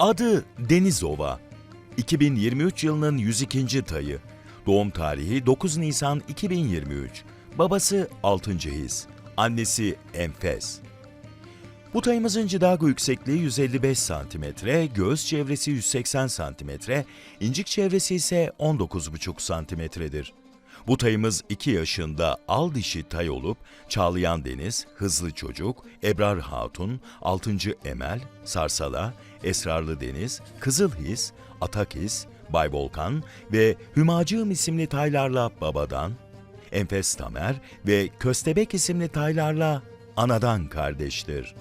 Adı Denizova. 2023 yılının 102. tayı. Doğum tarihi 9 Nisan 2023. Babası 6. his. Annesi Enfes. Bu tayımızın cidago yüksekliği 155 cm, göğüs çevresi 180 cm, incik çevresi ise 19,5 cm'dir. Bu tayımız 2 yaşında al dişi tay olup Çağlayan Deniz, Hızlı Çocuk, Ebrar Hatun, 6. Emel, Sarsala, Esrarlı Deniz, Kızıl His, Atak His, Bay Volkan ve Hümacığım isimli taylarla babadan, Enfes Tamer ve Köstebek isimli taylarla anadan kardeştir.